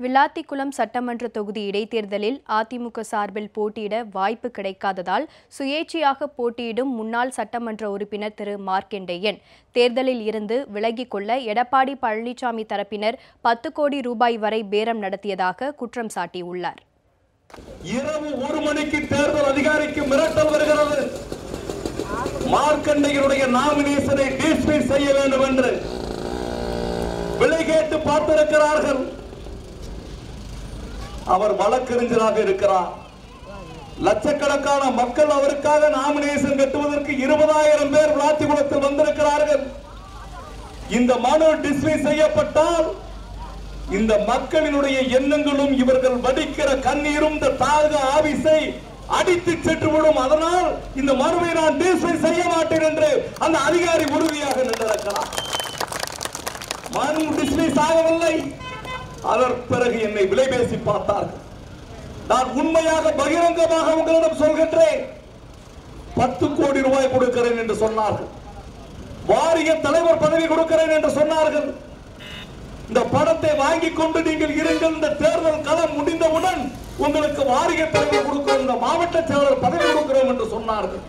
விளாத்திக்குளம் சட்டமன்ற தொகுதி இடைத்தேர்தலில் அதிமுக சார்பில் போட்டியிட வாய்ப்பு கிடைக்காததால் சுயேட்சையாக போட்டியிடும் முன்னாள் சட்டமன்ற உறுப்பினர் திரு மார்க்கெண்டேயன். தேர்தலில் இருந்து விலகிக் கொள்ள எடப்பாடி பழனிசாமி தரப்பினர் பத்து கோடி ரூபாய் வரை பேரம் நடத்தியதாக குற்றம் சாட்டியுள்ளார். இரவு ஒரு மணிக்கு தேர்தல் அதிகாரிக்கு மிரட்டல் வருகிறது. மார்க்கண்டையனுடைய நாமினேஷனை டிஸ்மிஸ் செய்ய வேண்டும் என்று விலை கேட்டு பார்த்திருக்கிறார்கள். அவர் வழக்கறிஞராக இருக்கிறார். லட்சக்கணக்கான மக்கள் அவருக்காக நாமினேஷன் கட்டுவதற்கு இருபதாயிரம் பேர் விளாத்திகுளத்தில் வந்திருக்கிறார்கள். இந்த மனு டிஸ்மிஸ் செய்யப்பட்டால் இந்த மக்களினுடைய எண்ணங்களும் இவர்கள் வடிக்கிற கண்ணீரும் இந்த தாழ்க ஆபீஸை அடித்து சென்றுவிடும் அதனால் இந்த மனுவை நான் டிஸ்மிஸ் செய்ய மாட்டேன் என்று அந்த அதிகாரி உறுதியாக நின்றிருக்கிறார். மனு டிஸ்மிஸ் ஆகவில்லை. அதற்கு பிறகு என்னை விலை பேசி பார்த்தார்கள். நான் உண்மையாக பகிரங்கமாக உங்களிடம் சொல்கின்றேன். பத்து கோடி ரூபாய் கொடுக்கிறேன் என்று சொன்னார்கள். வாரிய தலைவர் பதவி கொடுக்கிறேன் என்று சொன்னார்கள். இந்த பணத்தை வாங்கி கொண்டு நீங்கள் இருங்கள். இந்த தேர்தல் களம் முடிந்தவுடன் உங்களுக்கு வாரிய தலைவர் கொடுக்கிறோம் இந்த மாவட்ட செயலர் பதவி கொடுக்கிறோம் என்று சொன்னார்கள்.